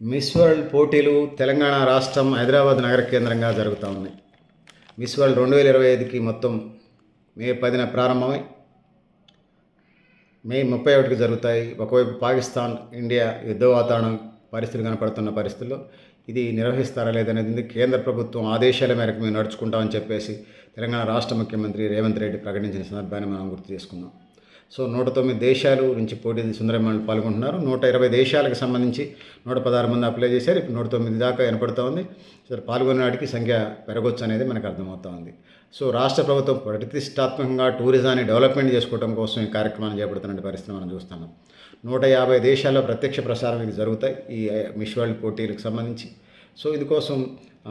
Miss world పోటీలు తెలంగాణ రాష్ట్రం హైదరాబాద్ నగర కేంద్రంగా జరుగుతూ ఉన్నాయి మిస్ వరల్డ్ రెండు వేల ఇరవై ఐదుకి మొత్తం మే పదిన ప్రారంభమై మే ముప్పై ఒకటికి జరుగుతాయి. ఒకవైపు పాకిస్తాన్ ఇండియా యుద్ధ వాతావరణం పరిస్థితులు కనపడుతున్న పరిస్థితుల్లో ఇది నిర్వహిస్తారా లేదనేది కేంద్ర ప్రభుత్వం ఆదేశాల మేరకు మేము నడుచుకుంటామని చెప్పేసి తెలంగాణ రాష్ట్ర ముఖ్యమంత్రి రేవంత్ రెడ్డి ప్రకటించిన సందర్భాన్ని మనం గుర్తు చేసుకుందాం. సో నూట తొమ్మిది దేశాలు నుంచి పోటీ సుందరమణులు పాల్గొంటున్నారు. నూట ఇరవై దేశాలకు సంబంధించి నూట పదహారు మంది అప్లై చేశారు. ఇప్పుడు నూట తొమ్మిది దాకా వినపడుతూ ఉంది. సో పాల్గొనే వాటికి సంఖ్య పెరగొచ్చు అనేది మనకు అర్థమవుతా ఉంది. సో రాష్ట్ర ప్రభుత్వం ప్రతిష్టాత్మకంగా టూరిజాన్ని డెవలప్మెంట్ చేసుకోవడం కోసం ఈ కార్యక్రమాన్ని చేపడుతున్న పరిస్థితి మనం చూస్తున్నాం. నూట యాభై దేశాల్లో ప్రత్యక్ష ప్రసారం ఇది జరుగుతాయి. ఈ మిస్ వరల్డ్ పోటీలకు సంబంధించి. సో ఇందుకోసం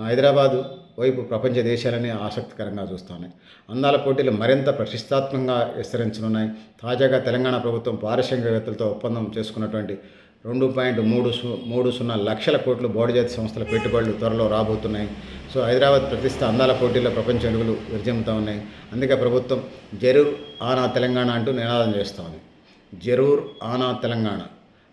హైదరాబాదు వైపు ప్రపంచ దేశాలనే ఆసక్తికరంగా చూస్తున్నాయి అందాల పోటీలు మరింత ప్రతిష్టాత్మకంగా విస్తరించనున్నాయి. తాజాగా తెలంగాణ ప్రభుత్వం పారిశ్రామికవేత్తలతో ఒప్పందం చేసుకున్నటువంటి రెండు పాయింట్ మూడు సు- మూడు సున్నా లక్షల కోట్లు బోడిజాతి సంస్థల పెట్టుబడులు త్వరలో రాబోతున్నాయి. సో హైదరాబాద్ ప్రతిష్ట అందాల పోటీల్లో ప్రపంచ అడుగులు విరజిమ్ముతూ ఉన్నాయి. అందుకే ప్రభుత్వం జరూర్ ఆనా తెలంగాణ అంటూ నినాదం చేస్తోంది జరూర్ ఆనా తెలంగాణ.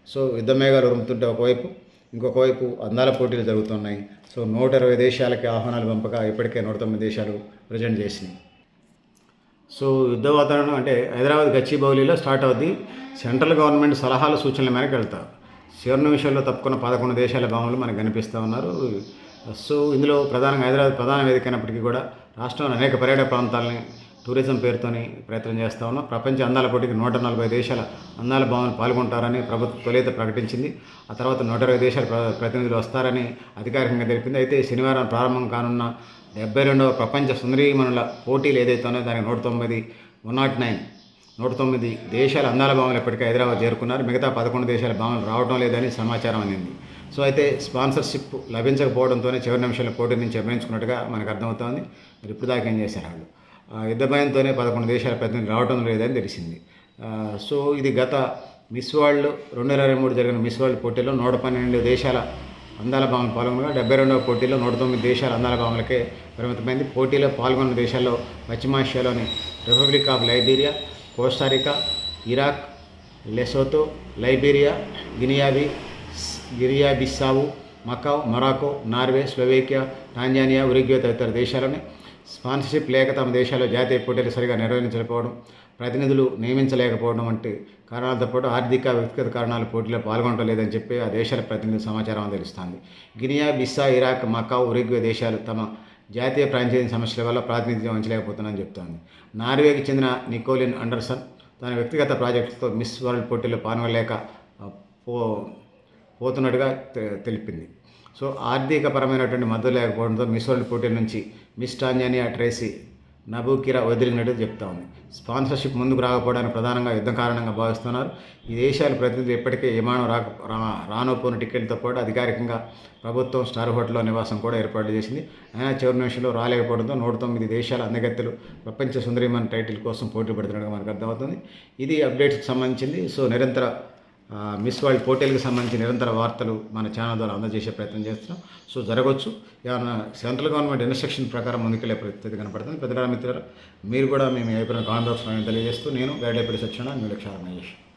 సో యుద్ధమేఘాలు ఉరుముతుంటే ఒకవైపు ఇంకొక వైపు అందాల పోటీలు జరుగుతున్నాయి. సో నూట ఇరవై దేశాలకి ఆహ్వానాలు పంపగా ఇప్పటికే నూట తొమ్మిది దేశాలు ప్రజెంట్ చేసినాయి. సో యుద్ధ వాతావరణం అంటే హైదరాబాద్ గచ్చిబౌలిలో స్టార్ట్ అవుద్ది. సెంట్రల్ గవర్నమెంట్ సలహాలు సూచనల మేరకు వెళ్తారు చివరి నిమిషంలో తప్పుకున్న పదకొండు దేశాల భావనలు మనకు కనిపిస్తూ ఉన్నారు. సో ఇందులో ప్రధానంగా హైదరాబాద్ ప్రధాన వేదిక అయినప్పటికీ కూడా రాష్ట్రంలో అనేక పర్యాటక ప్రాంతాలని టూరిజం పేరుతోని ప్రయత్నం చేస్తూ ఉన్నాం. ప్రపంచ అందాల పోటీకి నూట నలభై దేశాల అందాల భావనలు పాల్గొంటారని ప్రభుత్వం తొలిత ప్రకటించింది. ఆ తర్వాత నూట ఇరవై దేశాల ప్ర- ప్రతినిధులు వస్తారని అధికారికంగా తెలిపింది. అయితే శనివారం ప్రారంభం కానున్న డెబ్బై రెండవ ప్రపంచ సుందరీమణుల పోటీలు ఏదైతే ఉన్నాయో దానికి నూట తొమ్మిది వన్ నాట్ నైన్ నూట తొమ్మిది దేశాల అందాల భావనలు ఇప్పటికే హైదరాబాద్ చేరుకున్నారు. మిగతా పదకొండు దేశాల భావనలు రావడం లేదని సమాచారం అందింది. సో అయితే స్పాన్సర్షిప్ లభించకపోవడంతోనే చివరి నిమిషంలో పోటీ నుంచి అభినయించుకున్నట్టుగా మనకు అర్థమవుతోంది. మరి ఇప్పుడు దాకా ఏం చేశారు? వాళ్ళు యుద్ధ భయంతోనే పదకొండు దేశాల ప్రతినిధులు రావటం లేదని తెలిసింది. సో ఇది గత మిస్ వరల్డ్ రెండు వేల ఇరవై మూడు జరిగిన మిస్ వరల్డ్ పోటీలో నూట పన్నెండు దేశాల అందాల భావం పాల్గొనగా డెబ్బై రెండవ పోటీలో నూట తొమ్మిది దేశాల అందాల భావనలకే పరిమితమైంది. పోటీలో పాల్గొన్న దేశాల్లో పశ్చిమాసియాలోని republic of Liberia Costa Rica Iraq Lesotho Liberia గినియాబి గిరియాబిస్సావు Macau Morocco Norway Slovakia Tanzania Uruguay తదితర దేశాలని స్పాన్సర్షిప్ లేక తమ దేశాల్లో జాతీయ పోటీలు సరిగా నిర్వహించకపోవడం ప్రతినిధులు నియమించలేకపోవడం వంటి కారణాలతో పాటు ఆర్థిక వ్యక్తిగత కారణాలు పోటీలో పాల్గొనడం లేదని చెప్పి ఆ దేశాల ప్రతినిధులు సమాచారం తెలుస్తుంది. Guinea Bissau Iraq Macau Uruguay దేశాలు తమ జాతీయ ప్రాంతీయ సమస్యల వల్ల ప్రాతినిధ్యం వహించలేకపోతున్నారని చెప్తోంది. నార్వేకి చెందిన నికోలిన్ అండర్సన్ తన వ్యక్తిగత ప్రాజెక్టుతో మిస్ వరల్డ్ పోటీలో పాల్గొనలేక పో పోతున్నట్టుగా తె- తెలిపింది. సో ఆర్థికపరమైనటువంటి మద్దతు లేకపోవడంతో మిస్ వరల్డ్ పోటీ నుంచి మిస్ టాంజానియా ట్రేసీ నబూకిరా వదిలినట్టు చెప్తా ఉంది. స్పాన్సర్షిప్ ముందుకు రాకపోవడానికి ప్రధానంగా యుద్ధం కారణంగా భావిస్తున్నారు. ఈ దేశాల ప్రతినిధులు ఇప్పటికే విమానం రాక రా రానోపోయిన టికెట్లతో పాటు అధికారికంగా ప్రభుత్వం స్టార్ హోటల్లో నివాసం కూడా ఏర్పాటు చేసింది. అయినా చివరి నిమిషంలో రాలేకపోవడంతో నూట తొమ్మిది దేశాల అందగత్తెలు ప్రపంచ సుందరిమన్ టైటిల్ కోసం పోటీ పడుతున్నట్టుగా మనకు అర్థమవుతుంది. ఇది అప్డేట్స్కి సంబంధించింది. సో నిరంతర మిస్ వరల్డ్ పోటీలకు సంబంధించి నిరంతర వార్తలు మన ఛానల్ ద్వారా అందజేసే ప్రయత్నం చేస్తున్నాం. సో జరగవచ్చు. ఏమైనా సెంట్రల్ గవర్నమెంట్ ఇన్స్ట్రక్షన్ ప్రకారం ముందుకెళ్ళే పరిస్థితి కనపడుతుంది. పెద్దగా మిత్రులు మీరు కూడా మేము అయిపోయిన కామెంట్ బాక్స్లో తెలియజేస్తూ నేను గైడేపల్లి సత్యనారాయణ మీరు క్షారణ చేశాను